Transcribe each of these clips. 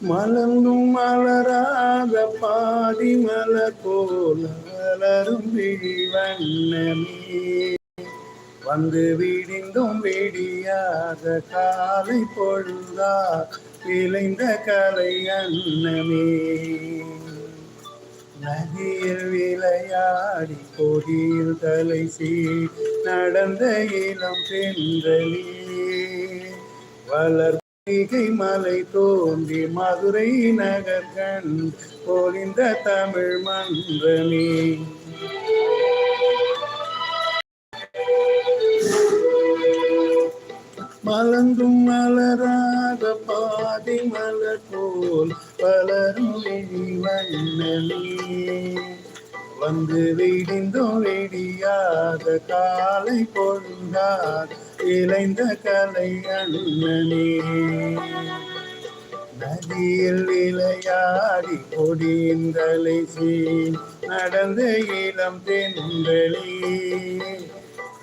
மலர்ந்தும் மலராத பாதி மலர் போல மலரும் விழிவண்ணமே. வந்து விடிந்தும் விடியாத காலை பொழுதா விளைந்த கலை அன்னமே. நதியில் விளையாடி கொடியில் தலை சீ நடந்த இளம் பெண்களே வளர் பொய்கை மலை தோன்றி மதுரை நகர் கண் பொழிந்த தமிழ் மன்றமே. மலர்ந்தும் மலராக பாதி மலர் போல் பலரும் வண்ணமே வந்து விடிந்தோ வெடியாத காலை பொழுந்தார் இளைந்த கலை அண்ணனே நதியில் விளையாடி கொடியின் தலை நடந்த இளம் தென்றலே.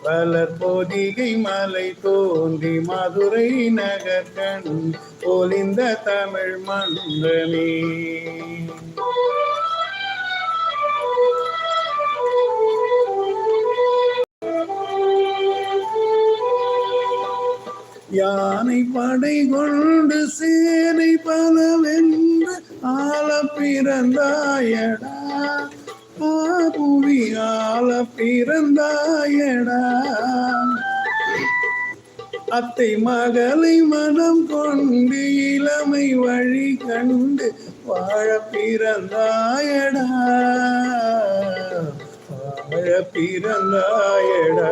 வளர் பொதிகை மலை தோன்றி மதுரை நகர் கண் ஒளிந்த தமிழ் மன்றமே யானை படை கொண்டு சேனை பலவென்று ஆள பிறந்தாயடா. புவி ஆள பிறந்தாயடா. அத்தை மகளை மனம் கொண்டு இளமை வழி கண்டு வாழ பிறந்தாயடா. வாழ பிறந்தாயடா.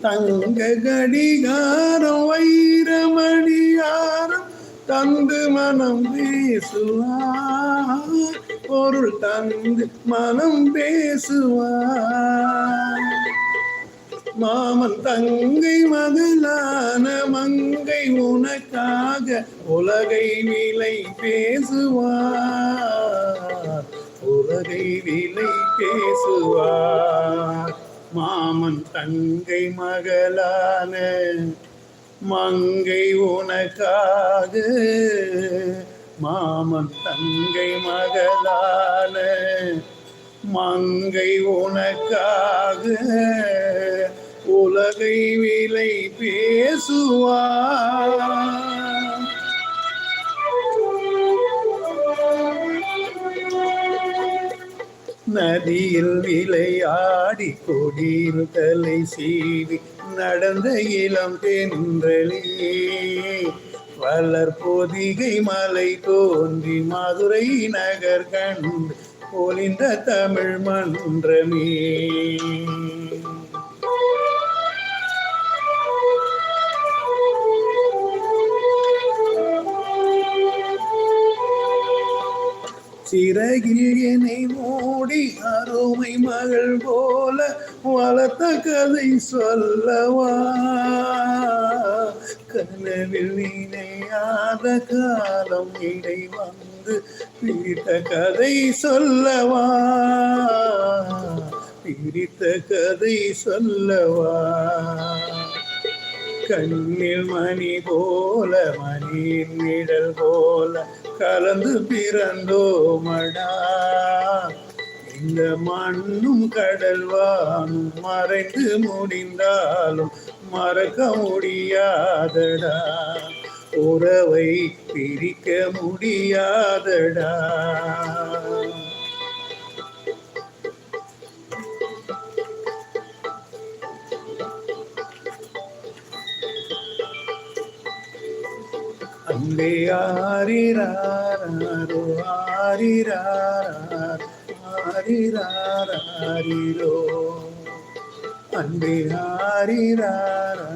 தங்க கடிகாரம் வைரமணியாரம் தந்து மனம் பேசுவார். பொருள் தந்து மனம் பேசுவார். மாமன் தங்கை மகளான மங்கை உனக்காக உலகை விலை பேசுவார். உலகை விலை பேசுவார். மாமன் தங்கை மகளான மங்கை உனக்காக மாமன் தங்கை மகளான மங்கை உனக்காக உலகை விலை பேசுவார் நதியில் விளையாடி கொடியில் தலை சீவி நடந்த இளம் தென்றலே. வளர் பொதிகை மலை தோன்றி மதுரை நகர் கண்டு பொலிந்த தமிழ் மன்றமே. சிறகில் என்னை கோடி அருமை மகள் போல வளர்த்த கதை சொல்லவா? கனவில் நினையாத காலம் இடை வந்து பிரித்த கதை சொல்லவா? பிரித்த கதை சொல்லவா? கண்ணில் மணி போல மணியின் நிழல் போல கலந்து பிறந்தோமடா? இந்த மண்ணும் கடல்வானும் மறைந்து முடிந்தாலும் மறக்க முடியாதடா. உறவை பிரிக்க முடியாதடா. அங்கே ஆரிராரோ ஆரிராரோ. ஆரிராரோ அன்பே ஆரிராரோ